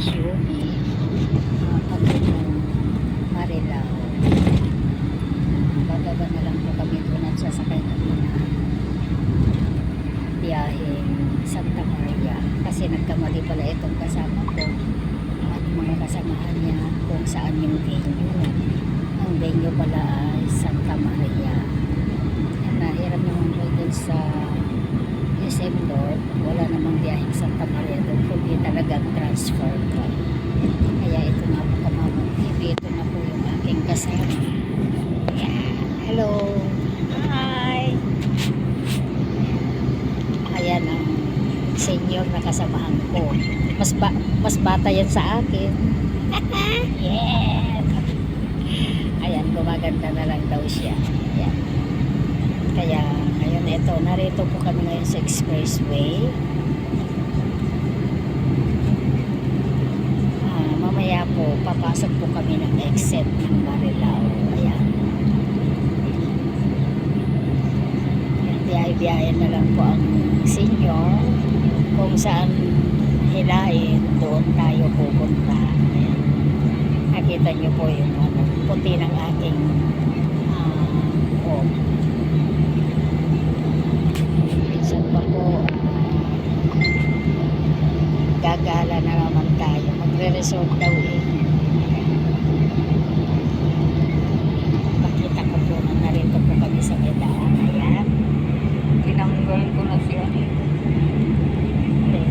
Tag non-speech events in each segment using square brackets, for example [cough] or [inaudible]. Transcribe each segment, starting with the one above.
Tissue uh, papuntang Marilao bababa oh. na lang po kami doon at sasakay kami na biyahe Santa Maria. Kasi nagkamali pala itong kasama ko. Senior na kasamahan ko. Mas ba mas bata yan sa akin. [laughs] yes. Ayan, gumaganda na lang daw siya. Ayan. Kaya, ayun, ito, narito po kami ngayon sa expressway. Ah, mamaya po, papasok po kami ng exit ng Marilao. Ayan. Biyahe-biyahe na lang po ang senior kung saan hilain doon tayo pupunta. Ayan. Nakita niyo po yung ano, puti ng aking ah, oh. Minsan pa po gagala na naman tayo. Magre-resort daw eh. Makita ko po na narito po kami sa Medaan. Ayan. Tinanggal ko na siya. Hindi.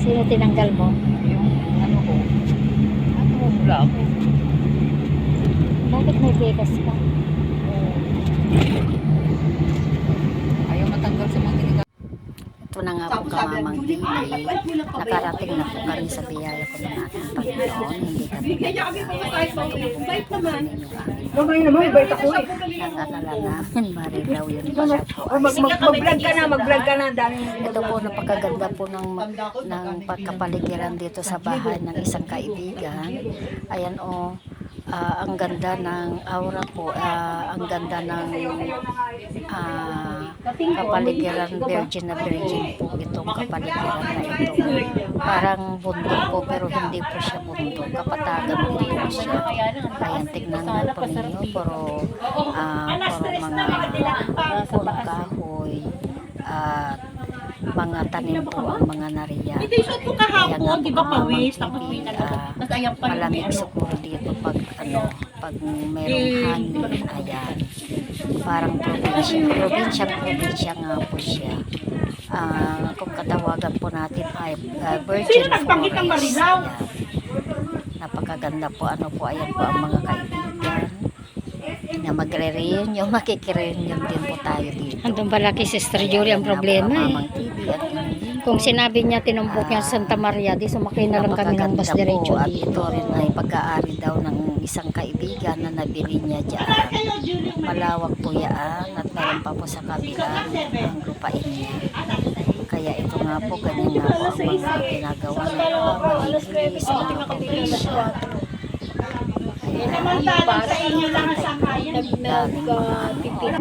Sino tinanggal mo? Yung ano ko. Ano wala ako. Bakit may bekas ka? Ayaw matanggal sa mga tinigal. Ito na nga po kamamang TV. Nakarating na po kami sa biyaya ko ng ating Panginoon. Hindi kami Mamay naman, bait ako eh. nag-alala namin. Mari daw yun. Oh, mag-vlog ka na, mag-vlog ka na. Ito po napakaganda po ng, ng pagkapaligiran dito sa bahay ng isang kaibigan. Ayan o, ah, ang ganda ng aura po, ah, ang ganda ng ah, kapaligiran virgin na virgin po itong kapaligiran na ito. Parang bundok po pero hindi po siya bundok. Kapatagan din po siya. Ayan, tignan mo po ninyo. Puro, ah, puro mga at mga tanim po ang mga nariyan. Ito yung suot ko kahapon, di ba pawis? Tapos may Ah, Tapos ayan pa yung malamig ano. siguro dito pag ano pag merong hangin ayan parang probinsya probinsya probinsya nga po siya Ah, kung katawagan po natin ay ah, virgin forest ayan. napakaganda po ano po ayan po ang mga kaibigan na magre-reunion makikire-reunion din po tayo dito Andun pala kay Sister Julie ang problema eh. Mamang TV at hindi Kung sinabi niya tinumbok niya sa Santa Maria, di sumakay na lang kami ng bus diretso po at dito. ito rin ay pag-aari daw ng isang kaibigan na nabili niya dyan. Malawak po yan at meron pa po sa kabila ang lupain niya. Kaya ito nga po, ganyan nga po ang mga ginagawa ng mga probinsya. Ayan, Samantalang sa inyo lang ang sakayan. mga ano,